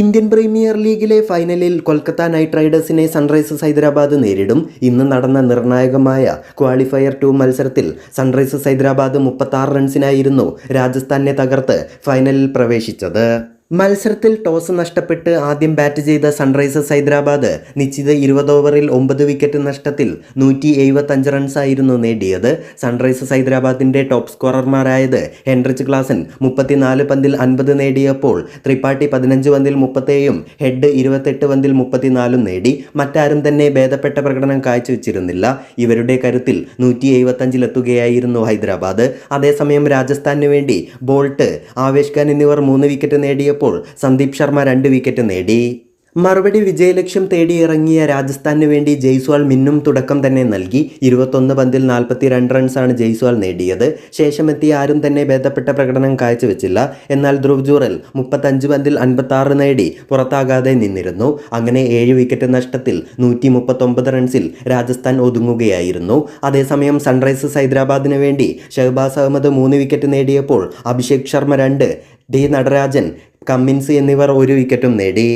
Indian premier ലീഗിലെ ഫൈനലിൽ Kolkata night റൈഡേഴ്സിനെ സൺറൈസേഴ്സ് ഹൈദരാബാദ് നേരിടും. ഇന്ന് നടന്ന നിർണായകമായ ക്വാളിഫയർ ടു മത്സരത്തിൽ സൺറൈസേഴ്സ് ഹൈദരാബാദ് മുപ്പത്താറ് റൺസിനായിരുന്നു രാജസ്ഥാനെ തകർത്ത് ഫൈനലിൽ പ്രവേശിച്ചത്. മത്സരത്തിൽ ടോസ് നഷ്ടപ്പെട്ട് ആദ്യം ബാറ്റ് ചെയ്ത സൺറൈസേഴ്സ് ഹൈദരാബാദ് നിശ്ചിത ഇരുപത് ഓവറിൽ ഒമ്പത് വിക്കറ്റ് നഷ്ടത്തിൽ നൂറ്റി എഴുപത്തഞ്ച് റൺസായിരുന്നു നേടിയത്. സൺറൈസേഴ്സ് ഹൈദരാബാദിന്റെ ടോപ്പ് സ്കോറർമാരായത് ഹെൻറിച്ച് ക്ലാസൻ മുപ്പത്തിനാല് പന്തിൽ അൻപത് നേടിയപ്പോൾ ത്രിപാഠി പതിനഞ്ച് പന്തിൽ മുപ്പത്തേഴും ഹെഡ് ഇരുപത്തെട്ട് പന്തിൽ മുപ്പത്തിനാലും നേടി. മറ്റാരും തന്നെ ഭേദപ്പെട്ട പ്രകടനം കാഴ്ചവെച്ചിരുന്നില്ല. ഇവരുടെ കരുത്തിൽ നൂറ്റി എഴുപത്തഞ്ചിലെത്തുകയായിരുന്നു ഹൈദരാബാദ്. അതേസമയം രാജസ്ഥാനു വേണ്ടി ബോൾട്ട് ആവേശ് ഖാൻ എന്നിവർ മൂന്ന് വിക്കറ്റ് നേടിയപ്പോൾ സന്ദീപ് ശർമ്മ രണ്ട് വിക്കറ്റ് നേടി. മറുപടി വിജയലക്ഷ്യം തേടി ഇറങ്ങിയ രാജസ്ഥാനു വേണ്ടി ജയ്സ്വാൾ മിന്നും തുടക്കം തന്നെ നൽകി. ഇരുപത്തൊന്ന് പന്തിൽ നാൽപ്പത്തി രണ്ട് റൺസാണ് ജയ്സ്വാൾ നേടിയത്. ശേഷമെത്തിയ ആരും തന്നെ ഭേദപ്പെട്ട പ്രകടനം കാഴ്ചവെച്ചില്ല. എന്നാൽ ധ്രുവ് ജൂറൽ മുപ്പത്തഞ്ച് പന്തിൽ അൻപത്താറ് നേടി പുറത്താകാതെ നിന്നിരുന്നു. അങ്ങനെ ഏഴ് വിക്കറ്റ് നഷ്ടത്തിൽ നൂറ്റി മുപ്പത്തൊമ്പത് റൺസിൽ രാജസ്ഥാൻ ഒതുങ്ങുകയായിരുന്നു. അതേസമയം സൺറൈസേഴ്സ് ഹൈദരാബാദിന് വേണ്ടി ഷഹബാസ് അഹമ്മദ് മൂന്ന് വിക്കറ്റ് നേടിയപ്പോൾ അഭിഷേക് ശർമ്മ രണ്ട് ഡി നടരാജൻ കമ്മിൻസ് എന്നിവർ ഒരു വിക്കറ്റും നേടി.